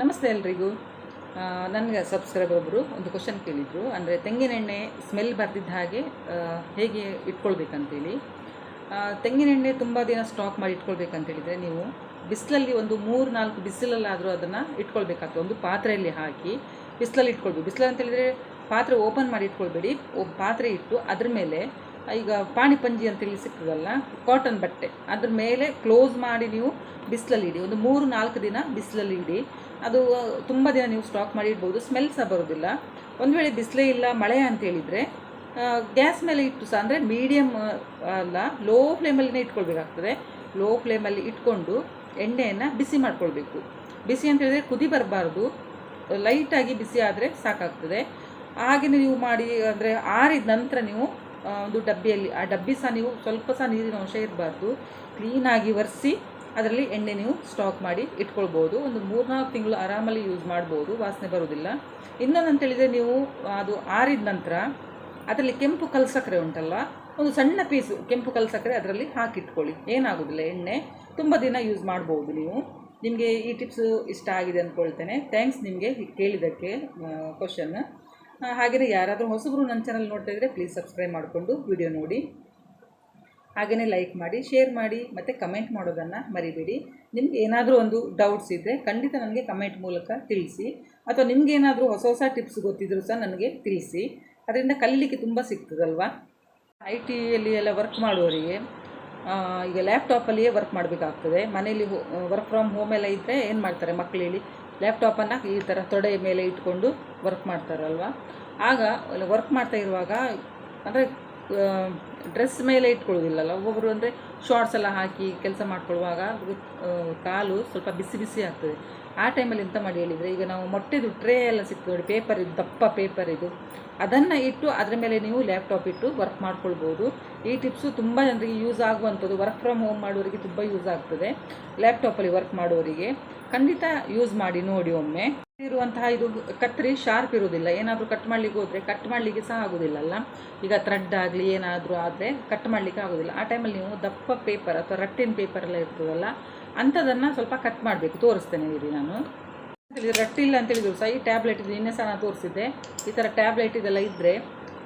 ನಮಸ್ತೆ ಎಲ್ರಿಗೂ. ನನಗೆ ಸಬ್ಸ್ಕ್ರೈಬರ್ ಒಬ್ಬರು ಒಂದು ಕ್ವಶನ್ ಕೇಳಿದರು. ಅಂದರೆ ತೆಂಗಿನೆಣ್ಣೆ ಸ್ಮೆಲ್ ಬರ್ತಿದ್ದ ಹಾಗೆ ಹೇಗೆ ಇಟ್ಕೊಳ್ಬೇಕಂತೇಳಿ. ತೆಂಗಿನೆಣ್ಣೆ ತುಂಬ ದಿನ ಸ್ಟಾಕ್ ಮಾಡಿ ಇಟ್ಕೊಳ್ಬೇಕಂತೇಳಿದರೆ ನೀವು ಬಿಸಿಲಲ್ಲಿ ಒಂದು ಮೂರು ನಾಲ್ಕು ಬಿಸಿಲಲ್ಲಾದರೂ ಅದನ್ನು ಇಟ್ಕೊಳ್ಬೇಕಾಗ್ತದೆ. ಒಂದು ಪಾತ್ರೆಯಲ್ಲಿ ಹಾಕಿ ಬಿಸಿಲಲ್ಲಿ ಇಟ್ಕೊಳ್ಬೇಕು. ಬಿಸಿಲು ಅಂತೇಳಿದರೆ ಪಾತ್ರೆ ಓಪನ್ ಮಾಡಿ ಇಟ್ಕೊಳ್ಬೇಡಿ. ಪಾತ್ರೆ ಇಟ್ಟು ಅದ್ರ ಮೇಲೆ, ಈಗ ಪಾಣಿಪಂಜಿ ಅಂತೇಳಿ ಸಿಕ್ತದಲ್ಲ ಕಾಟನ್ ಬಟ್ಟೆ. ಅದ್ರ ಮೇಲೆ ಕ್ಲೋಸ್ ಮಾಡಿ ನೀವು ಬಿಸಿಲಲ್ಲಿ ಇಡಿ. ಒಂದು ಮೂರು ನಾಲ್ಕು ದಿನ ಬಿಸಿಲಲ್ಲಿ ಇಡಿ. ಅದು ತುಂಬ ದಿನ ನೀವು ಸ್ಟಾಕ್ ಮಾಡಿ ಇಡ್ಬೋದು ಸ್ಮೆಲ್ ಸಹ ಬರೋದಿಲ್ಲ. ಒಂದು ವೇಳೆ ಬಿಸಿಲೇ ಇಲ್ಲ, ಮಳೆ ಅಂತ ಹೇಳಿದರೆ ಗ್ಯಾಸ್ ಮೇಲೆ ಇಟ್ಟು ಸಹ, ಅಂದರೆ ಮೀಡಿಯಮ್ ಅಲ್ಲ ಲೋ ಫ್ಲೇಮಲ್ಲಿನೇ ಇಟ್ಕೊಳ್ಬೇಕಾಗ್ತದೆ. ಲೋ ಫ್ಲೇಮಲ್ಲಿ ಇಟ್ಕೊಂಡು ಎಣ್ಣೆಯನ್ನು ಬಿಸಿ ಮಾಡ್ಕೊಳ್ಬೇಕು. ಬಿಸಿ ಅಂತ ಹೇಳಿದರೆ ಕುದಿ ಬರಬಾರ್ದು. ಲೈಟಾಗಿ ಬಿಸಿ ಆದರೆ ಸಾಕಾಗ್ತದೆ. ಹಾಗೆಯೇ ನೀವು ಮಾಡಿ, ಅಂದರೆ ಆರಿದ ನಂತರ ನೀವು ಒಂದು ಡಬ್ಬಿಯಲ್ಲಿ, ಆ ಡಬ್ಬಿ ಸಹ ನೀವು ಸ್ವಲ್ಪ ಸಹ ನೀರಿನ ಅಂಶ ಇರಬಾರ್ದು. ಕ್ಲೀನಾಗಿ ಒರೆಸಿ ಅದರಲ್ಲಿ ಎಣ್ಣೆ ನೀವು ಸ್ಟಾಕ್ ಮಾಡಿ ಇಟ್ಕೊಳ್ಬೋದು. ಒಂದು ಮೂರ್ನಾಲ್ಕು ತಿಂಗಳು ಆರಾಮಲ್ಲಿ ಯೂಸ್ ಮಾಡ್ಬೋದು, ವಾಸನೆ ಬರೋದಿಲ್ಲ. ಇನ್ನೊಂದು ಅಂತೇಳಿದರೆ ನೀವು, ಅದು ಆರಿದ ನಂತರ ಅದರಲ್ಲಿ ಕೆಂಪು ಕಲ್ಸಕ್ಕರೆ ಉಂಟಲ್ಲ, ಒಂದು ಸಣ್ಣ ಪೀಸು ಕೆಂಪು ಕಲ್ಸಕ್ಕರೆ ಅದರಲ್ಲಿ ಹಾಕಿಟ್ಕೊಳ್ಳಿ. ಏನಾಗೋದಿಲ್ಲ ಎಣ್ಣೆ. ತುಂಬ ದಿನ ಯೂಸ್ ಮಾಡ್ಬೋದು ನೀವು. ನಿಮಗೆ ಈ ಟಿಪ್ಸು ಇಷ್ಟ ಆಗಿದೆ ಅಂದ್ಕೊಳ್ತೇನೆ ಥ್ಯಾಂಕ್ಸ್ ನಿಮಗೆ ಕೇಳಿದ್ದಕ್ಕೆ ಕ್ವಶನ್ ಹಾಗೆಯೇ ಯಾರಾದರೂ ಹೊಸಬರು ನನ್ನ ಚಾನಲ್ ನೋಡ್ತಾ ಇದ್ದರೆ ಪ್ಲೀಸ್ ಸಬ್ಸ್ಕ್ರೈಬ್ ಮಾಡಿಕೊಂಡು ವಿಡಿಯೋ ನೋಡಿ. ಹಾಗೆಯೇ ಲೈಕ್ ಮಾಡಿ ಶೇರ್ ಮಾಡಿ, ಮತ್ತು ಕಮೆಂಟ್ ಮಾಡೋದನ್ನು ಮರಿಬೇಡಿ. ನಿಮ್ಗೆ ಏನಾದರೂ ಒಂದು ಡೌಟ್ಸ್ ಇದ್ದರೆ ಖಂಡಿತ ನನಗೆ ಕಮೆಂಟ್ ಮೂಲಕ ತಿಳಿಸಿ. ಅಥವಾ ನಿಮಗೇನಾದರೂ ಹೊಸ ಹೊಸ ಟಿಪ್ಸ್ ಗೊತ್ತಿದ್ದರೂ ಸಹ ನನಗೆ ತಿಳಿಸಿ. ಅದರಿಂದ ಕಲೀಲಿಕ್ಕೆ ತುಂಬ ಸಿಗ್ತದಲ್ವಾ? ಐ ಟಿಯಲ್ಲಿ ಎಲ್ಲ ವರ್ಕ್ ಮಾಡುವವರಿಗೆ ಈಗ ಲ್ಯಾಪ್ಟಾಪಲ್ಲಿಯೇ ವರ್ಕ್ ಮಾಡಬೇಕಾಗ್ತದೆ. ಮನೇಲಿ ವರ್ಕ್ ಫ್ರಮ್ ಹೋಮ್ ಎಲ್ಲ ಇದ್ದರೆ ಏನು ಮಾಡ್ತಾರೆ ಮಕ್ಕಳು ಹೇಳಿ? ಲ್ಯಾಪ್ಟಾಪನ್ನು ಈ ಥರ ತೊಡೆ ಮೇಲೆ ಇಟ್ಕೊಂಡು ವರ್ಕ್ ಮಾಡ್ತಾರಲ್ವ? ಆಗ ವರ್ಕ್ ಮಾಡ್ತಾ ಇರುವಾಗ, ಅಂದರೆ ಡ್ರೆಸ್ ಮೇಲೆ ಇಟ್ಕೊಳ್ಳೋದಿಲ್ಲಲ್ಲ. ಒಬ್ಬೊಬ್ಬರು ಅಂದರೆ ಶಾರ್ಟ್ಸ್ ಎಲ್ಲ ಹಾಕಿ ಕೆಲಸ ಮಾಡ್ಕೊಳ್ಳುವಾಗ ಕಾಲು ಸ್ವಲ್ಪ ಬಿಸಿ ಬಿಸಿ ಆಗ್ತದೆ. ಆ ಟೈಮಲ್ಲಿ ಎಂತ ಮಾಡಿ ಹೇಳಿದರೆ, ಈಗ ನಾವು ಮೊಟ್ಟೆದು ಟ್ರೇ ಎಲ್ಲ ಸಿಗ್ತದೆ ನೋಡಿ ಪೇಪರ್ ಇದು, ದಪ್ಪ ಪೇಪರ್ ಇದು. ಅದನ್ನು ಇಟ್ಟು ಅದರ ಮೇಲೆ ನೀವು ಲ್ಯಾಪ್ಟಾಪ್ ಇಟ್ಟು ವರ್ಕ್ ಮಾಡ್ಕೊಳ್ಬೋದು. ಈ ಟಿಪ್ಸು ತುಂಬ ಜನರಿಗೆ ಯೂಸ್ ಆಗುವಂಥದ್ದು ವರ್ಕ್ ಫ್ರಮ್ ಹೋಮ್ ಮಾಡೋರಿಗೆ ತುಂಬ ಯೂಸ್ ಆಗ್ತದೆ. ಲ್ಯಾಪ್ಟಾಪಲ್ಲಿ ವರ್ಕ್ ಮಾಡೋರಿಗೆ ಖಂಡಿತ ಯೂಸ್ ಮಾಡಿ, ನೋಡಿ ಒಮ್ಮೆ. ಇರುವಂತಹ ಇದು ಕತ್ತರಿ ಶಾರ್ಪ್ ಇರೋದಿಲ್ಲ ಏನಾದರೂ ಕಟ್ ಮಾಡಲಿಕ್ಕೆ ಹೋದರೆ ಕಟ್ ಮಾಡಲಿಕ್ಕೆ ಸಹ ಆಗೋದಿಲ್ಲಲ್ಲ ಈಗ ಥ್ರೆಡ್ ಆಗಲಿ, ಏನಾದರೂ ಆದರೆ ಕಟ್ ಮಾಡಲಿಕ್ಕೆ ಆಗೋದಿಲ್ಲ. ಆ ಟೈಮಲ್ಲಿ ನೀವು ದಪ್ಪ ಪೇಪರ್ ಅಥವಾ ರಟ್ಟಿನ ಪೇಪರ್ ಎಲ್ಲ ಇರ್ತದಲ್ಲ, ಅಂಥದನ್ನು ಸ್ವಲ್ಪ ಕಟ್ ಮಾಡಬೇಕು. ತೋರಿಸ್ತೇನೆ ಇರಿ ನಾನು. ರಟ್ಟಿಲ್ಲ ಅಂತೇಳಿದ್ರು ಸಹ ಈ ಟ್ಯಾಬ್ಲೆಟ್ ಇದು ನಿನ್ನೆ ಸಹ ನಾನು ತೋರಿಸಿದ್ದೆ. ಈ ಥರ ಟ್ಯಾಬ್ಲೆಟ್ ಇದೆಲ್ಲ ಇದ್ದರೆ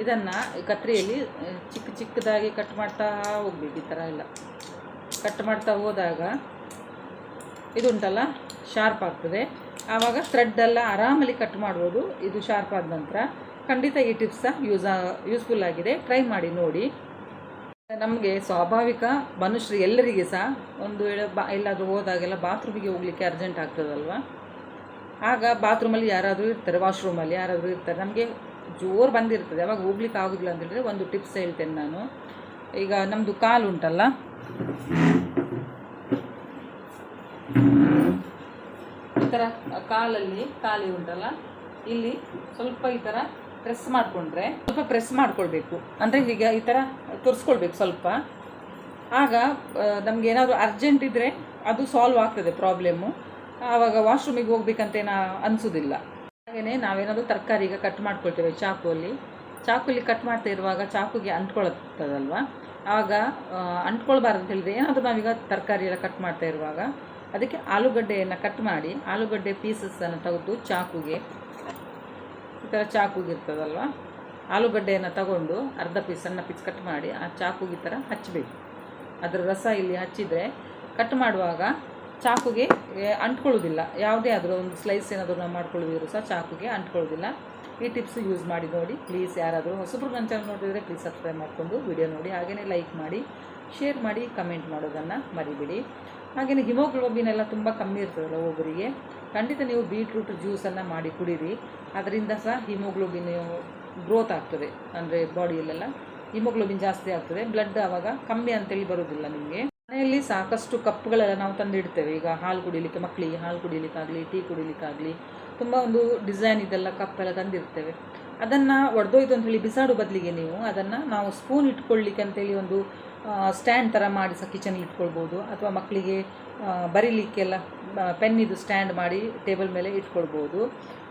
ಇದನ್ನು ಕತ್ರಿಯಲ್ಲಿ ಚಿಕ್ಕ ಚಿಕ್ಕದಾಗಿ ಕಟ್ ಮಾಡ್ತಾ ಹೋಗ್ಬೇಕು. ಈ ಥರ ಎಲ್ಲ. ಕಟ್ ಮಾಡ್ತಾ ಹೋದಾಗ ಇದುಂಟಲ್ಲ ಶಾರ್ಪ್ ಆಗ್ತದೆ. ಆವಾಗ ಥ್ರೆಡ್ಡೆಲ್ಲ ಆರಾಮಲ್ಲಿ ಕಟ್ ಮಾಡ್ಬೋದು. ಇದು ಶಾರ್ಪ್ ಆದ ನಂತರ ಖಂಡಿತ ಈ ಟಿಪ್ಸ ಯೂಸ್ ಯೂಸ್ಫುಲ್ ಆಗಿದೆ. ಟ್ರೈ ಮಾಡಿ ನೋಡಿ. ನಮಗೆ ಸ್ವಾಭಾವಿಕ ಮನುಷ್ಯರು ಎಲ್ಲರಿಗೆ ಸಹ ಒಂದು ವೇಳೆ ಬಾ, ಎಲ್ಲಾದರೂ ಹೋದಾಗೆಲ್ಲ ಬಾತ್ರೂಮಿಗೆ ಹೋಗ್ಲಿಕ್ಕೆ ಅರ್ಜೆಂಟ್ ಆಗ್ತದಲ್ವ? ಆಗ ಬಾತ್ರೂಮಲ್ಲಿ ಯಾರಾದರೂ ಇರ್ತಾರೆ, ವಾಶ್ರೂಮಲ್ಲಿ ಯಾರಾದರೂ ಇರ್ತಾರೆ. ನಮಗೆ ಜೋರು ಬಂದಿರ್ತದೆ. ಅವಾಗ ಹೋಗ್ಲಿಕ್ಕೆ ಆಗೋದಿಲ್ಲ ಅಂತೇಳಿದ್ರೆ ಒಂದು ಟಿಪ್ಸ್ ಹೇಳ್ತೇನೆ ನಾನು. ಈಗ ನಮ್ಮದು ಕಾಲು ಉಂಟಲ್ಲ? ಈ ಥರ ಕಾಲಲ್ಲಿ ಖಾಲಿ ಉಂಟಲ್ಲ? ಇಲ್ಲಿ ಸ್ವಲ್ಪ ಈ ಥರ ಪ್ರೆಸ್ ಮಾಡಿಕೊಂಡ್ರೆ ಸ್ವಲ್ಪ ಪ್ರೆಸ್ ಮಾಡ್ಕೊಳ್ಬೇಕು. ಅಂದರೆ ಈಗ ಈ ಥರ ತೋರಿಸ್ಕೊಳ್ಬೇಕು ಸ್ವಲ್ಪ. ಆಗ ನಮ್ಗೆ ಏನಾದರೂ ಅರ್ಜೆಂಟ್ ಇದ್ದರೆ ಅದು ಸಾಲ್ವ್ ಆಗ್ತದೆ ಪ್ರಾಬ್ಲಮ್ಮು ಆವಾಗ ವಾಶ್ರೂಮಿಗೆ ಹೋಗ್ಬೇಕಂತ ಏನೋ ಅನಿಸೋದಿಲ್ಲ. ಹಾಗೆಯೇ ನಾವೇನಾದರೂ ತರಕಾರಿ ಈಗ ಕಟ್ ಮಾಡ್ಕೊಳ್ತೇವೆ ಚಾಕುವಲ್ಲಿ ಚಾಕುಲಿ ಕಟ್ ಮಾಡ್ತಾ ಇರುವಾಗ ಚಾಕುಗೆ ಅಂಟ್ಕೊಳತ್ತದಲ್ವ? ಆಗ ಅಂಟ್ಕೊಳ್ಬಾರ್ದು ಅಂತ ಹೇಳಿದ್ರೆ ಏನಾದರೂ ನಾವೀಗ ತರಕಾರಿ ಎಲ್ಲ ಕಟ್ ಮಾಡ್ತಾ ಇರುವಾಗ ಅದಕ್ಕೆ ಆಲೂಗಡ್ಡೆಯನ್ನು ಕಟ್ ಮಾಡಿ, ಆಲೂಗಡ್ಡೆ ಪೀಸಸ್ಸನ್ನು ತೆಗೆದು ಚಾಕುಗೆ ಥರ ಚಾಕುಗಿರ್ತದಲ್ವ ಆಲೂಗಡ್ಡೆಯನ್ನು ತಗೊಂಡು ಅರ್ಧ ಪೀಸ್ ಸಣ್ಣ ಪೀಸ್ ಕಟ್ ಮಾಡಿ ಆ ಚಾಕುಗಿ ಥರ ಹಚ್ಚಬೇಕು ಅದರ ರಸ ಇಲ್ಲಿ ಹಚ್ಚಿದರೆ ಕಟ್ ಮಾಡುವಾಗ ಚಾಕುಗೆ ಅಂಟ್ಕೊಳ್ಳೋದಿಲ್ಲ ಯಾವುದೇ ಆದರೂ ಒಂದು ಸ್ಲೈಸ್ ಏನಾದರೂ ನಾವು ಮಾಡ್ಕೊಳ್ಳೋದಿದ್ರು ಸಹ ಚಾಕುಗೆ ಅಂಟ್ಕೊಳ್ಳೋದಿಲ್ಲ ಈ ಟಿಪ್ಸ್ ಯೂಸ್ ಮಾಡಿ ನೋಡಿ. ಪ್ಲೀಸ್ ಯಾರಾದರೂ ಹೊಸಬ್ರು ನನ್ನ ಚಾನಲ್ ನೋಡಿದರೆ ಪ್ಲೀಸ್ ಸಬ್ಸ್ಕ್ರೈಬ್ ಮಾಡಿಕೊಂಡು ವಿಡಿಯೋ ನೋಡಿ. ಹಾಗೆಯೇ ಲೈಕ್ ಮಾಡಿ ಶೇರ್ ಮಾಡಿ ಕಮೆಂಟ್ ಮಾಡೋದನ್ನು ಮರಿಬಿಡಿ. ಹಾಗೆಯೇ ಹಿಮೋಗ್ಲೋಬಿನ್ ಎಲ್ಲ ತುಂಬ ಕಮ್ಮಿ ಇರ್ತದಲ್ಲ ಒಬ್ಬರಿಗೆ ಖಂಡಿತ ನೀವು ಬೀಟ್ರೂಟ್ ಜ್ಯೂಸನ್ನು ಮಾಡಿ ಕುಡೀರಿ. ಅದರಿಂದ ಸಹ ಹಿಮೋಗ್ಲೋಬಿನ್ ಗ್ರೋತ್ ಆಗ್ತದೆ. ಅಂದರೆ ಬಾಡಿಯಲ್ಲೆಲ್ಲ ಹಿಮೋಗ್ಲೋಬಿನ್ ಜಾಸ್ತಿ ಆಗ್ತದೆ. ಬ್ಲಡ್ ಆವಾಗ ಕಮ್ಮಿ ಅಂತೇಳಿ ಬರೋದಿಲ್ಲ ನಿಮಗೆ. ಮನೆಯಲ್ಲಿ ಸಾಕಷ್ಟು ಕಪ್ಗಳೆಲ್ಲ ನಾವು ತಂದಿಡ್ತೇವೆ. ಈಗ ಹಾಲು ಕುಡಿಲಿಕ್ಕೆ ಮಕ್ಕಳಿಗೆ ಹಾಲು ಕುಡಿಲಿಕ್ಕಾಗಲಿ, ಟೀ ಕುಡಿಲಿಕ್ಕಾಗಲಿ ತುಂಬ ಒಂದು ಡಿಸೈನ್ ಇದೆಲ್ಲ ಕಪ್ಪೆಲ್ಲ ತಂದಿರ್ತೇವೆ ಅದನ್ನು ಒಡೆದೋಯ್ತು ಅಂತ ಹೇಳಿ ಬಿಸಾಡು ಬದಲಿಗೆ ನೀವು ಅದನ್ನು ನಾವು ಸ್ಪೂನ್ ಇಟ್ಕೊಳ್ಳಿಕ್ಕೆ ಅಂತೇಳಿ ಒಂದು ಸ್ಟ್ಯಾಂಡ್ ಥರ ಮಾಡಿ ಸಹ ಕಿಚನ್ ಇಟ್ಕೊಳ್ಬೋದು. ಅಥವಾ ಮಕ್ಕಳಿಗೆ ಬರೀಲಿಕ್ಕೆಲ್ಲ ಪೆನ್ನಿದು ಸ್ಟ್ಯಾಂಡ್ ಮಾಡಿ ಟೇಬಲ್ ಮೇಲೆ ಇಟ್ಕೊಳ್ಬೋದು.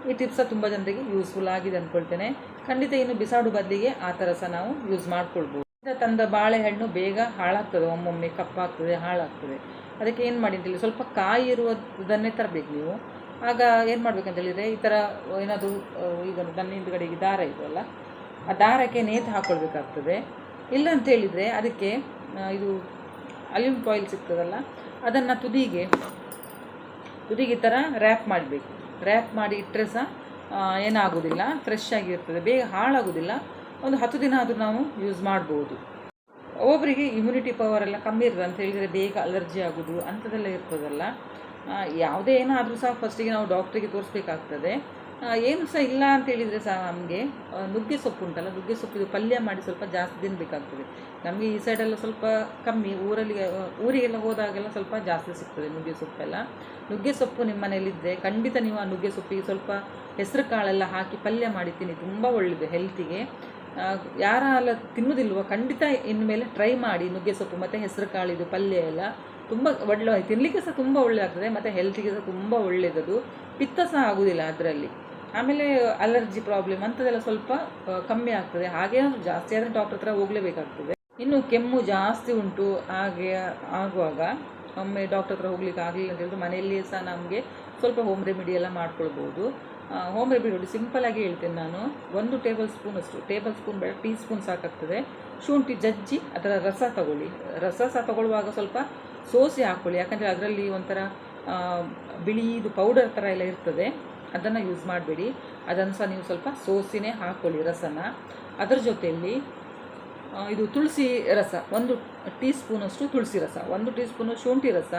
ಈ ಟಿಪ್ಸ್ ಸಹ ತುಂಬ ಜನರಿಗೆ ಯೂಸ್ಫುಲ್ ಆಗಿದೆ ಅಂದ್ಕೊಳ್ತೇನೆ ಖಂಡಿತ ಇನ್ನು ಬಿಸಾಡು ಬದಲಿಗೆ ಆ ಥರ ಸಹ ನಾವು ಯೂಸ್ ಮಾಡ್ಕೊಳ್ಬೋದು. ತಂದ ಬಾಳೆಹಣ್ಣು ಬೇಗ ಹಾಳಾಗ್ತದೆ, ಒಮ್ಮೊಮ್ಮೆ ಕಪ್ಪಾಗ್ತದೆ, ಹಾಳಾಗ್ತದೆ. ಅದಕ್ಕೆ ಏನು ಮಾಡಿ ಅಂತೇಳಿ ಸ್ವಲ್ಪ ಕಾಯಿ ಇರುವುದನ್ನೇ ತರಬೇಕು ನೀವು. ಆಗ ಏನು ಮಾಡ್ಬೇಕಂತ ಹೇಳಿದರೆ ಈ ಥರ ಏನಾದರೂ ಈಗ ನನ್ನ ಹಿಂದ್ಗಡೆಗೆ ದಾರ ಇದೆಯಲ್ಲ ಆ ದಾರಕ್ಕೆ ನೇತು ಹಾಕ್ಕೊಳ್ಬೇಕಾಗ್ತದೆ ಇಲ್ಲ ಅಂತ ಹೇಳಿದರೆ ಅದಕ್ಕೆ ಇದು ಅಲ್ಯೂಮ್ ಫಾಯಿಲ್ ಸಿಗ್ತದಲ್ಲ, ಅದನ್ನು ತುದಿಗೆ ತುದಿಗೆ ಈ ಥರ ರ್ಯಾಪ್ ಮಾಡಬೇಕು. ರ್ಯಾಪ್ ಮಾಡಿ ಇಟ್ಟರೆ ಸಹ ಏನಾಗೋದಿಲ್ಲ ಫ್ರೆಶ್ ಆಗಿರ್ತದೆ, ಬೇಗ ಹಾಳಾಗೋದಿಲ್ಲ. ಒಂದು ಹತ್ತು ದಿನ ಆದರೂ ನಾವು ಯೂಸ್ ಮಾಡ್ಬೋದು. ಒಬ್ಬೊಬ್ಬರಿಗೆ ಇಮ್ಯುನಿಟಿ ಪವರ್ ಎಲ್ಲ ಕಮ್ಮಿ ಇರ್ತದೆ ಅಂತ ಹೇಳಿದರೆ ಬೇಗ ಅಲರ್ಜಿ ಆಗೋದು, ಅಂಥದ್ದೆಲ್ಲ ಇರ್ತದಲ್ಲ. ಯಾವುದೇ ಏನಾದರೂ ಸಹ ಫಸ್ಟಿಗೆ ನಾವು ಡಾಕ್ಟ್ರಿಗೆ ತೋರಿಸ್ಬೇಕಾಗ್ತದೆ. ಏನು ಸಹ ಇಲ್ಲ ಅಂತ ಹೇಳಿದರೆ ಸಹ ನಮಗೆ ನುಗ್ಗೆ ಸೊಪ್ಪು ಉಂಟಲ್ಲ, ನುಗ್ಗೆ ಸೊಪ್ಪಿದು ಪಲ್ಯ ಮಾಡಿ ಸ್ವಲ್ಪ ಜಾಸ್ತಿ ತಿನ್ನಬೇಕಾಗ್ತದೆ ನಮಗೆ ಈ ಸೈಡೆಲ್ಲ ಸ್ವಲ್ಪ ಕಮ್ಮಿ, ಊರಲ್ಲಿ ಊರಿಗೆಲ್ಲ ಹೋದಾಗೆಲ್ಲ ಸ್ವಲ್ಪ ಜಾಸ್ತಿ ಸಿಗ್ತದೆ ನುಗ್ಗೆ ಸೊಪ್ಪೆಲ್ಲ. ನುಗ್ಗೆ ಸೊಪ್ಪು ನಿಮ್ಮ ಮನೇಲಿದ್ದರೆ ಖಂಡಿತ ನೀವು ಆ ನುಗ್ಗೆ ಸೊಪ್ಪಿಗೆ ಸ್ವಲ್ಪ ಹೆಸರು ಕಾಳೆಲ್ಲ ಹಾಕಿ ಪಲ್ಯ ಮಾಡಿ ತಿನ್ನಿ, ತುಂಬ ಒಳ್ಳೆಯದು ಹೆಲ್ತಿಗೆ ಯಾರೆಲ್ಲ ತಿನ್ನೋದಿಲ್ವೋ ಖಂಡಿತ ಇನ್ಮೇಲೆ ಟ್ರೈ ಮಾಡಿ ನುಗ್ಗೆ ಸೊಪ್ಪು, ಮತ್ತು ಹೆಸರು ಕಾಳಿದು ಪಲ್ಯ ಎಲ್ಲ. ತುಂಬ ಒಳ್ಳೆ ತಿನ್ನಲಿಕ್ಕೆ ಸಹ ತುಂಬ ಒಳ್ಳೆಯದಾಗ್ತದೆ ಮತ್ತು ಹೆಲ್ತಿಗೆ ಸಹ ತುಂಬ ಒಳ್ಳೆಯದದು ಪಿತ್ತ ಸಹ ಆಗೋದಿಲ್ಲ ಅದರಲ್ಲಿ. ಆಮೇಲೆ ಅಲರ್ಜಿ ಪ್ರಾಬ್ಲಮ್ ಅಂಥದ್ದೆಲ್ಲ ಸ್ವಲ್ಪ ಕಮ್ಮಿ ಆಗ್ತದೆ. ಹಾಗೆ ಜಾಸ್ತಿ ಆದರೆ ಡಾಕ್ಟರ್ ಹತ್ರ ಹೋಗಲೇಬೇಕಾಗ್ತದೆ. ಇನ್ನು ಕೆಮ್ಮು ಜಾಸ್ತಿ ಉಂಟು, ಹಾಗೆ ಆಗುವಾಗ ಒಮ್ಮೆ ಡಾಕ್ಟರ್ ಹತ್ರ ಹೋಗ್ಲಿಕ್ಕೆ ಆಗಲಿಲ್ಲ ಅಂತ ಹೇಳಿದ್ರೆ ಮನೆಯಲ್ಲಿಯೇ ಸಹ ನಮಗೆ ಸ್ವಲ್ಪ ಹೋಮ್ ರೆಮಿಡಿ ಎಲ್ಲ ಮಾಡ್ಕೊಳ್ಬೋದು. ಹೋಮ್ ರೆಮಿಡಿ ನೋಡಿ ಆಗಿ ಹೇಳ್ತೇನೆ ನಾನು. ಒಂದು ಟೇಬಲ್ ಸ್ಪೂನ್ ಅಷ್ಟು. ಟೇಬಲ್ ಸ್ಪೂನ್ ಬೇಡ ಟೀ ಸ್ಪೂನ್ ಸಾಕಾಗ್ತದೆ. ಶುಂಠಿ ಜಜ್ಜಿ, ಅದರ ರಸ ತಗೊಳ್ಳಿ. ರಸ ಸಹ ತಗೊಳ್ಳುವಾಗ ಸ್ವಲ್ಪ ಸೋಸಿ ಹಾಕ್ಕೊಳ್ಳಿ ಯಾಕಂದರೆ ಅದರಲ್ಲಿ ಒಂಥರ ಬಿಳಿ ಇದು ಪೌಡರ್ ಥರ ಎಲ್ಲ ಇರ್ತದೆ. ಅದನ್ನು ಯೂಸ್ ಮಾಡಬೇಡಿ. ಅದನ್ನು ಸಹ ನೀವು ಸ್ವಲ್ಪ ಸೋಸಿನೇ ಹಾಕ್ಕೊಳ್ಳಿ ರಸನ. ಅದರ ಜೊತೆಯಲ್ಲಿ ಇದು ತುಳಸಿ ರಸ. ಒಂದು ಟೀ ಸ್ಪೂನಷ್ಟು ತುಳಸಿ ರಸ. ಒಂದು ಟೀ ಸ್ಪೂನು ಶುಂಠಿ ರಸ.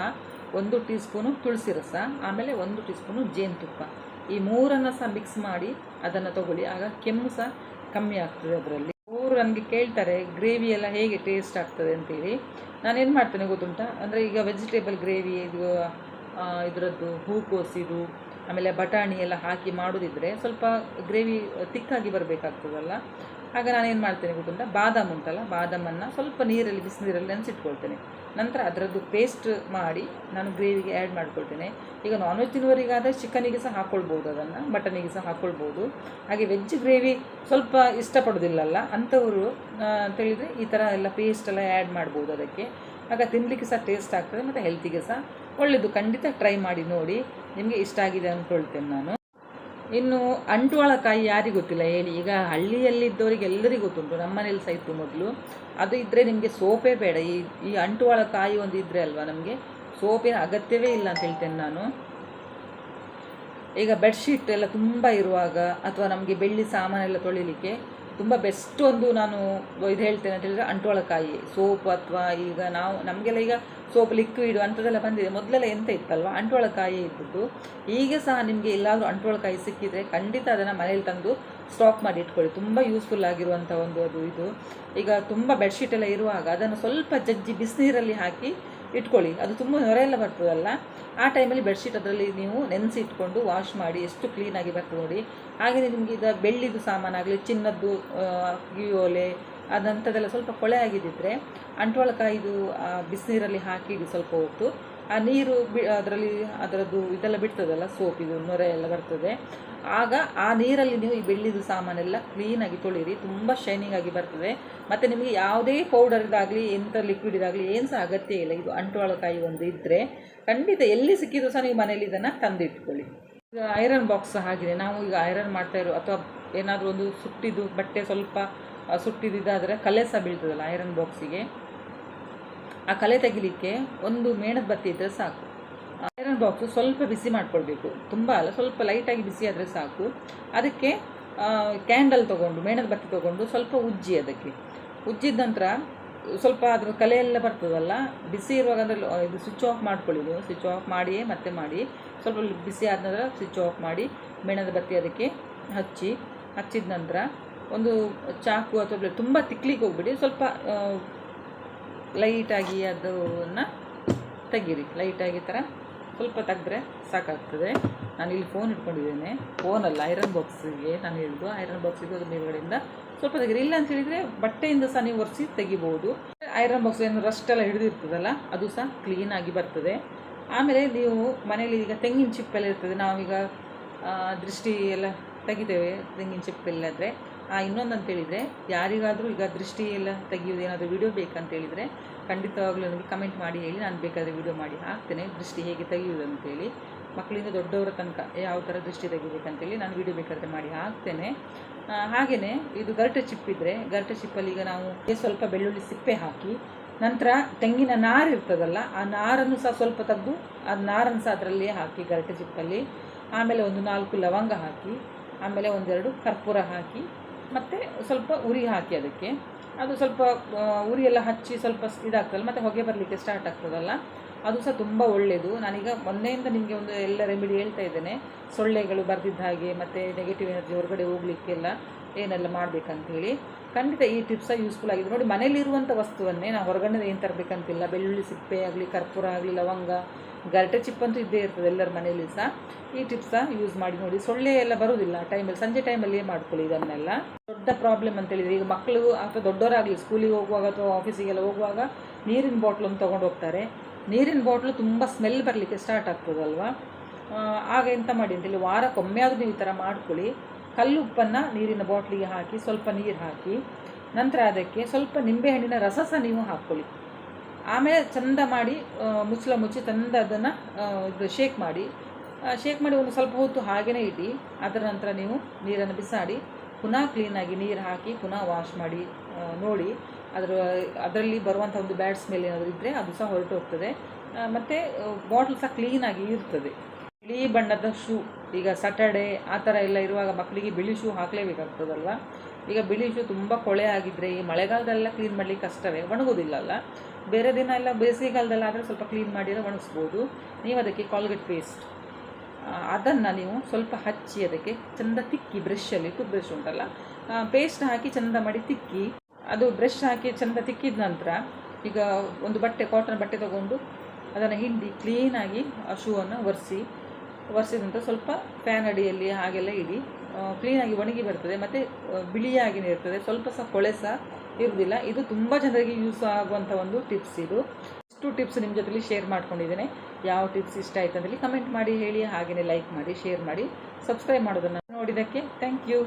ಒಂದು ಟೀ ಸ್ಪೂನು ತುಳಸಿ ರಸ. ಆಮೇಲೆ ಒಂದು ಟೀ ಸ್ಪೂನು ಜೇನುತುಪ್ಪ. ಈ ಮೂರನ್ನು ಸಹ ಮಿಕ್ಸ್ ಮಾಡಿ ಅದನ್ನು ತಗೊಳ್ಳಿ. ಆಗ ಕೆಮ್ಮು ಸಹ ಕಮ್ಮಿ ಆಗ್ತದೆ ಅದರಲ್ಲಿ. ಅವರು ನನಗೆ ಕೇಳ್ತಾರೆ, ಗ್ರೇವಿ ಎಲ್ಲ ಹೇಗೆ ಟೇಸ್ಟ್ ಆಗ್ತದೆ ಅಂತೇಳಿ. ನಾನೇನು ಮಾಡ್ತೇನೆ ಗೊತ್ತುಂಟಾ? ಅಂದರೆ ಈಗ ವೆಜಿಟೇಬಲ್ ಗ್ರೇವಿ ಇದು ಇದರದ್ದು ಹೂಕೋಸಿದು ಆಮೇಲೆ ಬಟಾಣಿ ಎಲ್ಲ ಹಾಕಿ ಮಾಡೋದಿದ್ರೆ ಸ್ವಲ್ಪ ಗ್ರೇವಿ ತಿಕ್ಕಾಗಿ ಬರಬೇಕಾಗ್ತದಲ್ಲ? ಆಗ ನಾನೇನು ಮಾಡ್ತೇನೆ ಗೊತ್ತುಂಟ? ಬಾದಾಮ್ ಉಂಟಲ್ಲ, ಬಾದಾಮನ್ನು ಸ್ವಲ್ಪ ನೀರಲ್ಲಿ, ಬಿಸಿನೀರಲ್ಲಿ ನೆನೆಸಿಟ್ಕೊಳ್ತೇನೆ. ನಂತರ ಅದರದ್ದು ಪೇಸ್ಟ್ ಮಾಡಿ ನಾನು ಗ್ರೇವಿಗೆ ಆ್ಯಡ್ ಮಾಡ್ಕೊಳ್ತೇನೆ. ಈಗ ನಾನ್ ವೆಜ್ ತಿನ್ನುವರಿಗಾದರೆ ಚಿಕನಿಗೆ ಸಹ ಹಾಕ್ಕೊಳ್ಬೋದು ಅದನ್ನು ಮಟನಿಗೆ ಸಹ ಹಾಕ್ಕೊಳ್ಬೋದು ಹಾಗೆ ವೆಜ್ ಗ್ರೇವಿ ಸ್ವಲ್ಪ ಇಷ್ಟಪಡೋದಿಲ್ಲಲ್ಲ, ಅಂಥವರು ಅಂತೇಳಿದರೆ ಈ ಥರ ಎಲ್ಲ ಪೇಸ್ಟ್ ಎಲ್ಲ ಆ್ಯಡ್ ಮಾಡ್ಬೋದು ಅದಕ್ಕೆ. ಆಗ ತಿನ್ನಲಿಕ್ಕೆ ಸಹ ಟೇಸ್ಟ್ ಆಗ್ತದೆ, ಮತ್ತು ಹೆಲ್ತಿಗೆ ಸಹ ಒಳ್ಳೆಯದು ಖಂಡಿತ ಟ್ರೈ ಮಾಡಿ ನೋಡಿ, ನಿಮಗೆ ಇಷ್ಟ ಆಗಿದೆ ಅಂದ್ಕೊಳ್ತೇನೆ ನಾನು. ಇನ್ನು ಅಂಟುವಾಳಕಾಯಿ ಯಾರಿಗೂ ಗೊತ್ತಿಲ್ಲ. ಹೇಳಿ ಈಗ ಹಳ್ಳಿಯಲ್ಲಿದ್ದವರಿಗೆ ಎಲ್ಲರಿಗೂ ಗೊತ್ತುಂಟು. ನಮ್ಮ ಮನೇಲಿ ಸಹ ಇತ್ತು ಮೊದಲು. ಅದು ಇದ್ದರೆ ನಿಮಗೆ ಸೋಪೇ ಬೇಡ. ಈ ಈ ಅಂಟುವಾಳಕಾಯಿ ಒಂದು ಇದ್ದರೆ ಅಲ್ವಾ ನಮಗೆ? ಸೋಪಿನ ಅಗತ್ಯವೇ ಇಲ್ಲ ಅಂತ ಹೇಳ್ತೇನೆ ನಾನು. ಈಗ ಬೆಡ್ಶೀಟ್ ಎಲ್ಲ ತುಂಬ ಇರುವಾಗ ಅಥವಾ ನಮಗೆ ಬೆಳ್ಳಿ ಸಾಮಾನೆಲ್ಲ ತೊಳಿಲಿಕ್ಕೆ ತುಂಬ ಬೆಸ್ಟ್ ಒಂದು ನಾನು ಇದು ಹೇಳ್ತೇನೆ, ಅಂತ ಹೇಳಿದ್ರೆ ಅಂಟೋಳಕಾಯಿ ಸೋಪ್ ಅಥವಾ ಈಗ ನಾವು, ನಮಗೆಲ್ಲ ಈಗ ಸೋಪ್ ಲಿಕ್ವಿಡ್ ಅಂಥದ್ದೆಲ್ಲ ಬಂದಿದೆ. ಮೊದಲೆಲ್ಲ ಎಂತ ಇತ್ತಲ್ವ? ಅಂಟೋಳಕಾಯಿ ಇದ್ದದ್ದು. ಈಗ ಸಹ ನಿಮಗೆ ಎಲ್ಲಾದರೂ ಅಂಟೋಳಕಾಯಿ ಸಿಕ್ಕಿದರೆ ಖಂಡಿತ ಅದನ್ನು ಮನೇಲಿ ತಂದು ಸ್ಟಾಕ್ ಮಾಡಿ ಇಟ್ಕೊಳ್ಳಿ. ತುಂಬ ಯೂಸ್ಫುಲ್ ಆಗಿರುವಂಥ ಒಂದು ಅದು ಇದು. ಈಗ ತುಂಬ ಬೆಡ್ಶೀಟ್ ಎಲ್ಲ ಇರುವಾಗ ಅದನ್ನು ಸ್ವಲ್ಪ ಜಜ್ಜಿ ಬಿಸಿನೀರಲ್ಲಿ ಹಾಕಿ ಇಟ್ಕೊಳ್ಳಿ. ಅದು ತುಂಬ ನೊರೆ ಎಲ್ಲ ಬರ್ತದಲ್ಲ. ಆ ಟೈಮಲ್ಲಿ ಬೆಡ್ಶೀಟ್ ಅದರಲ್ಲಿ ನೀವು ನೆನೆಸಿ ಇಟ್ಕೊಂಡು ವಾಶ್ ಮಾಡಿ ಎಷ್ಟು ಕ್ಲೀನಾಗಿ ಬರ್ತದೆ ನೋಡಿ. ಹಾಗೆಯೇ ನಿಮಗೆ ಈಗ ಬೆಳ್ಳಿದು ಸಾಮಾನಾಗಲಿ ಚಿನ್ನದ್ದು ಗಿಯೋಲೆ ಅದಂಥದ್ದೆಲ್ಲ ಸ್ವಲ್ಪ ಕೊಳೆ ಆಗಿದ್ದಿದ್ರೆ ಅಂಟ್ವಾಳಕಾಯಿದು ಬಿಸಿನೀರಲ್ಲಿ ಹಾಕಿ ಸ್ವಲ್ಪ ಹೊತ್ತು ಆ ನೀರು ಬಿ, ಅದರಲ್ಲಿ ಅದರದ್ದು ಇದೆಲ್ಲ ಬಿಡ್ತದಲ್ಲ, ಸೋಪ್ ಇದು ನೊರೆ ಎಲ್ಲ ಬರ್ತದೆ. ಆಗ ಆ ನೀರಲ್ಲಿ ನೀವು ಈ ಬೆಳ್ಳಿದು ಸಾಮಾನೆಲ್ಲ ಕ್ಲೀನಾಗಿ ತೊಳಿರಿ, ತುಂಬ ಶೈನಿಂಗ್ ಆಗಿ ಬರ್ತದೆ. ಮತ್ತು ನಿಮಗೆ ಯಾವುದೇ ಪೌಡರ್ ಇದಾಗಲಿ ಎಂಥ ಲಿಕ್ವಿಡ್ ಇದಾಗಲಿ ಏನು ಸಹ ಅಗತ್ಯ ಇಲ್ಲ. ಇದು ಅಂಟುವಾಳಕಾಯಿ ಒಂದು ಇದ್ದರೆ ಖಂಡಿತ ಎಲ್ಲಿ ಸಿಕ್ಕಿದ್ರು ಸಹ ನೀವು ಮನೇಲಿ ಇದನ್ನು ತಂದಿಟ್ಕೊಳ್ಳಿ. ಈಗ ಐರನ್ ಬಾಕ್ಸ್ ಹಾಗಿದೆ ನಾವು ಈಗ ಐರನ್ ಮಾಡ್ತಾ ಇರೋ ಅಥವಾ ಏನಾದರೂ ಒಂದು ಸುಟ್ಟಿದ್ದು ಬಟ್ಟೆ ಸ್ವಲ್ಪ ಸುಟ್ಟಿದ್ದಾದರೆ ಕಲೆ ಸಹ ಬೀಳ್ತದಲ್ಲ ಐರನ್ ಬಾಕ್ಸಿಗೆ ಆ ಕಲೆ ತೆಗಿಲಿಕ್ಕೆ ಒಂದು ಮೇಣದ ಬತ್ತಿ ಇದ್ದರೆ ಸಾಕು. ಐರನ್ ಬಾಕ್ಸ್ ಸ್ವಲ್ಪ ಬಿಸಿ ಮಾಡ್ಕೊಳ್ಬೇಕು. ತುಂಬ ಅಲ್ಲ, ಸ್ವಲ್ಪ ಲೈಟಾಗಿ ಬಿಸಿ ಆದರೆ ಸಾಕು. ಅದಕ್ಕೆ ಕ್ಯಾಂಡಲ್ ತೊಗೊಂಡು, ಮೇಣದ ಬತ್ತಿ ತೊಗೊಂಡು ಸ್ವಲ್ಪ ಉಜ್ಜಿ ಅದಕ್ಕೆ. ಉಜ್ಜಿದ ನಂತರ ಸ್ವಲ್ಪ ಅದ್ರ ಕಲೆ ಎಲ್ಲ ಬರ್ತದಲ್ಲ, ಬಿಸಿ ಇರುವಾಗ ಅಂದರೆ ಇದು ಸ್ವಿಚ್ ಆಫ್ ಮಾಡ್ಕೊಳ್ಳಿ ಸ್ವಿಚ್ ಆಫ್ ಮಾಡಿಯೇ ಮತ್ತೆ ಮಾಡಿ, ಸ್ವಲ್ಪ ಬಿಸಿ ಆದ ನಂತರ ಸ್ವಿಚ್ ಆಫ್ ಮಾಡಿ ಮೇಣದ ಬತ್ತಿ ಅದಕ್ಕೆ ಹಚ್ಚಿ, ಹಚ್ಚಿದ ನಂತರ ಒಂದು ಚಾಕು ಅಥವಾ ತುಂಬ ತಿಕ್ಲಿಕ್ಕೆ ಹೋಗ್ಬಿಡಿ. ಸ್ವಲ್ಪ ಲೈಟಾಗಿ ಅದನ್ನು ತೆಗೀರಿ. ಲೈಟಾಗಿ ಥರ ಸ್ವಲ್ಪ ತೆಗೆದ್ರೆ ಸಾಕಾಗ್ತದೆ. ನಾನು ಇಲ್ಲಿ ಫೋನ್ ಇಟ್ಕೊಂಡಿದ್ದೇನೆ. ಫೋನಲ್ಲ ಐರನ್ ಬಾಕ್ಸಿಗೆ ನಾನು ಹೇಳಿದ್ದು. ಐರನ್ ಬಾಕ್ಸಿಗೆ ಅದು ಮೇಲ್ಗಡೆಯಿಂದ ಸ್ವಲ್ಪ ತೆಗೀರಿ. ಇಲ್ಲ ಅಂತ ಹೇಳಿದರೆ ಬಟ್ಟೆಯಿಂದ ಸಹ ನೀವು ಒರೆಸಿ ತೆಗಿಬೋದು ಐರನ್ ಬಾಕ್ಸ್ ಏನು ರಸ್ಟ್ ಎಲ್ಲ ಹಿಡಿದಿರ್ತದಲ್ಲ, ಅದು ಸಹ ಕ್ಲೀನಾಗಿ ಬರ್ತದೆ. ಆಮೇಲೆ ನೀವು ಮನೇಲಿ ಈಗ ತೆಂಗಿನ ಚಿಪ್ಪೆಲ್ಲ ಇರ್ತದೆ. ನಾವೀಗ ದೃಷ್ಟಿ ಎಲ್ಲ ತೆಗಿತೇವೆ ತೆಂಗಿನ ಚಿಪ್ಪಿಲ್ಲದ್ರೆ. ಇನ್ನೊಂದು ಅಂತ ಹೇಳಿದರೆ ಯಾರಿಗಾದರೂ ಈಗ ದೃಷ್ಟಿ ಎಲ್ಲ ತೆಗೆಯೋದು ಏನಾದರೂ ವಿಡಿಯೋ ಬೇಕಂತ ಹೇಳಿದರೆ ಖಂಡಿತವಾಗ್ಲೂ ನನಗೆ ಕಮೆಂಟ್ ಮಾಡಿ ಹೇಳಿ, ನಾನು ಬೇಕಾದರೆ ವಿಡಿಯೋ ಮಾಡಿ ಹಾಕ್ತೇನೆ. ದೃಷ್ಟಿ ಹೇಗೆ ತೆಗೆಯುವುದು ಅಂತೇಳಿ ಮಕ್ಕಳಿಂದ ದೊಡ್ಡವರ ತನಕ ಯಾವ ಥರ ದೃಷ್ಟಿ ತೆಗಿಬೇಕಂತೇಳಿ ನಾನು ವೀಡಿಯೋ ಬೇಕಾದರೆ ಮಾಡಿ ಹಾಕ್ತೇನೆ. ಹಾಗೆಯೇ ಇದು ಗರಟೆ ಚಿಪ್ ಇದ್ದರೆ ಗರಟೆ ಚಿಪ್ಪಲ್ಲಿ ಈಗ ನಾವು ಸ್ವಲ್ಪ ಬೆಳ್ಳುಳ್ಳಿ ಸಿಪ್ಪೆ ಹಾಕಿ, ನಂತರ ತೆಂಗಿನ ನಾರು ಇರ್ತದಲ್ಲ, ಆ ನಾರನ್ನು ಸಹ ಸ್ವಲ್ಪ ತೆಗೆದು, ಆ ನಾರನ್ನು ಸಹ ಅದರಲ್ಲಿಯೇ ಹಾಕಿ ಗರಟೆ ಚಿಪ್ಪಲ್ಲಿ ಆಮೇಲೆ ಒಂದು ನಾಲ್ಕು ಲವಂಗ ಹಾಕಿ, ಆಮೇಲೆ ಒಂದೆರಡು ಕರ್ಪೂರ ಹಾಕಿ ಮತ್ತು ಸ್ವಲ್ಪ ಉರಿ ಹಾಕಿ ಅದಕ್ಕೆ. ಅದು ಸ್ವಲ್ಪ ಉರಿಯೆಲ್ಲ ಹಚ್ಚಿ ಸ್ವಲ್ಪ ಇದಾಗ್ತದಲ್ಲ, ಮತ್ತು ಹೊಗೆ ಬರಲಿಕ್ಕೆ ಸ್ಟಾರ್ಟ್ ಆಗ್ತದಲ್ಲ. ಅದು ಸಹ ತುಂಬ ಒಳ್ಳೆಯದು ನಾನೀಗ ಮೊನ್ನೆಯಿಂದ ನಿಮಗೆ ಒಂದು ಎಲ್ಲ ರೆಮಿಡಿ ಹೇಳ್ತಾ ಇದ್ದೇನೆ. ಸೊಳ್ಳೆಗಳು ಬರ್ದಿದ್ದ ಹಾಗೆ ಮತ್ತು ನೆಗೆಟಿವ್ ಎನರ್ಜಿ ಹೊರಗಡೆ ಹೋಗ್ಲಿಕ್ಕೆಲ್ಲ ಏನೆಲ್ಲ ಮಾಡಬೇಕಂತೇಳಿ ಖಂಡಿತ ಈ ಟಿಪ್ಸ ಯೂಸ್ಫುಲ್ ಆಗಿದೆ ನೋಡಿ ಮನೇಲಿರುವಂಥ ವಸ್ತುವನ್ನೇ ನಾವು ಹೊರಗಡೆ ಏನು ತರಬೇಕಂತಿಲ್ಲ. ಬೆಳ್ಳುಳ್ಳಿ, ಸಿಪ್ಪೆ ಆಗಲಿ, ಕರ್ಪೂರ ಆಗಲಿ, ಲವಂಗ, ಗರಟೆ ಚಿಪ್ಪಂತೂ ಇದ್ದೇ ಇರ್ತದೆ ಎಲ್ಲರ ಮನೆಯಲ್ಲಿ ಸಹ. ಈ ಟಿಪ್ಸ ಯೂಸ್ ಮಾಡಿ ನೋಡಿ. ಸೊಳ್ಳೆ ಎಲ್ಲ ಬರೋದಿಲ್ಲ ಟೈಮಲ್ಲಿ ಸಂಜೆ ಟೈಮಲ್ಲಿ ಮಾಡ್ಕೊಳ್ಳಿ ಇದನ್ನೆಲ್ಲ? ದೊಡ್ಡ ಪ್ರಾಬ್ಲಮ್ ಅಂತ ಹೇಳಿದ್ರೆ, ಈಗ ಮಕ್ಕಳು ಅಥವಾ ದೊಡ್ಡವರಾಗಲಿ ಸ್ಕೂಲಿಗೆ ಹೋಗುವಾಗ ಅಥವಾ ಆಫೀಸಿಗೆಲ್ಲ ಹೋಗುವಾಗ ನೀರಿನ ಬಾಟ್ಲನ್ನು ತೊಗೊಂಡು ಹೋಗ್ತಾರೆ. ನೀರಿನ ಬಾಟ್ಲು ತುಂಬ ಸ್ಮೆಲ್ ಬರಲಿಕ್ಕೆ ಸ್ಟಾರ್ಟ್ ಆಗ್ತದಲ್ವಾ? ಆಗ ಎಂತ ಮಾಡಿ ಅಂತೇಳಿ ವಾರಕ್ಕೊಮ್ಮೆ ಆದರೂ ನೀವು ಈ ಥರ ಮಾಡ್ಕೊಳ್ಳಿ. ಕಲ್ಲುಪ್ಪನ್ನು ನೀರಿನ ಬಾಟ್ಲಿಗೆ ಹಾಕಿ, ಸ್ವಲ್ಪ ನೀರು ಹಾಕಿ, ನಂತರ ಅದಕ್ಕೆ ಸ್ವಲ್ಪ ನಿಂಬೆಹಣ್ಣಿನ ರಸ ಸಹ ನೀವು ಹಾಕ್ಕೊಳ್ಳಿ. ಆಮೇಲೆ ಚಂದ ಮಾಡಿ ಮುಚ್ಚಲ ಮುಚ್ಚಿ ಚಂದ ಅದನ್ನು ಇದು ಶೇಕ್ ಮಾಡಿ. ಶೇಕ್ ಮಾಡಿ ಒಂದು ಸ್ವಲ್ಪ ಹೊತ್ತು ಹಾಗೆಯೇ ಇಡಿ. ಅದರ ನಂತರ ನೀವು ನೀರನ್ನು ಬಿಸಾಡಿ, ಪುನಃ ಕ್ಲೀನಾಗಿ ನೀರು ಹಾಕಿ, ಪುನಃ ವಾಶ್ ಮಾಡಿ ನೋಡಿ. ಅದರ, ಅದರಲ್ಲಿ ಬರುವಂಥ ಒಂದು ಬ್ಯಾಡ್ ಸ್ಮೆಲ್ ಏನಾದರೂ ಇದ್ದರೆ ಅದು ಸಹ ಹೊರಟು ಹೋಗ್ತದೆ. ಮತ್ತು ಬಾಟ್ಲ್ ಸಹ ಕ್ಲೀನಾಗಿ ಇರ್ತದೆ. ಬಿಳಿ ಬಣ್ಣದ ಶೂ ಈಗ ಸಟರ್ಡೆ ಆ ಥರ ಎಲ್ಲ ಇರುವಾಗ ಮಕ್ಕಳಿಗೆ ಬಿಳಿ ಶೂ ಹಾಕಲೇಬೇಕಾಗ್ತದಲ್ವ? ಈಗ ಬಿಳಿ ಶೂ ತುಂಬ ಕೊಳೆ ಆಗಿದ್ದರೆ ಈ ಮಳೆಗಾಲದೆಲ್ಲ ಕ್ಲೀನ್ ಮಾಡಲಿಕ್ಕೆ ಕಷ್ಟವೇ ಒಣಗೋದಿಲ್ಲ ಅಲ್ಲ ಬೇರೆ ದಿನ ಎಲ್ಲ ಬೇಸಿಗೆಗಾಲದಲ್ಲಿ ಆದರೆ ಸ್ವಲ್ಪ ಕ್ಲೀನ್ ಮಾಡಿದರೆ ಒಣಗಿಸ್ಬೋದು. ನೀವು ಅದಕ್ಕೆ ಕಾಲ್ಗೇಟ್ ಪೇಸ್ಟ್ ಅದನ್ನು ನೀವು ಸ್ವಲ್ಪ ಹಚ್ಚಿ ಅದಕ್ಕೆ ಚಂದ ತಿಕ್ಕಿ ಬ್ರಷಲ್ಲಿ ಟೂತ್ ಬ್ರಷ್ ಉಂಟಲ್ಲ? ಪೇಸ್ಟ್ ಹಾಕಿ ಚಂದ ಮಾಡಿ ತಿಕ್ಕಿ. ಅದು ಬ್ರಷ್ ಹಾಕಿ ಚಂದ ತಿಕ್ಕಿದ ನಂತರ ಈಗ ಒಂದು ಬಟ್ಟೆ ಕಾಟನ್ ಬಟ್ಟೆ ತಗೊಂಡು ಅದನ್ನು ಹಿಂಡಿ ಕ್ಲೀನಾಗಿ ಆ ಶೂವನ್ನು ಒರೆಸಿ ಒರೆಸಿದ ಸ್ವಲ್ಪ ಫ್ಯಾನ್ ಅಡಿಯಲ್ಲಿ ಹಾಗೆಲ್ಲ ಇಡಿ ಕ್ಲೀನಾಗಿ ಒಣಗಿ ಬರ್ತದೆ, ಮತ್ತು ಬಿಳಿಯಾಗಿನೇ ಇರ್ತದೆ, ಸ್ವಲ್ಪ ಸಹ ಕೊಳೆ ಸಹ ಇರುವುದಿಲ್ಲ ಇದು ತುಂಬ ಜನರಿಗೆ ಯೂಸ್ ಆಗುವಂಥ ಒಂದು ಟಿಪ್ಸ್ ಇದು. ಇಷ್ಟು ಟಿಪ್ಸ್ ನಿಮ್ಮ ಜೊತೆಲಿ ಶೇರ್ ಮಾಡ್ಕೊಂಡಿದ್ದೇನೆ. ಯಾವ ಟಿಪ್ಸ್ ಇಷ್ಟ ಆಯ್ತು ಅಂತೇಳಿ ಕಮೆಂಟ್ ಮಾಡಿ, ಹೇಳಿ ಹಾಗೆಯೇ ಲೈಕ್ ಮಾಡಿ ಶೇರ್ ಮಾಡಿ ಸಬ್ಸ್ಕ್ರೈಬ್ ಮಾಡೋದನ್ನು ನೋಡಿದ್ದಕ್ಕೆ ಥ್ಯಾಂಕ್ ಯು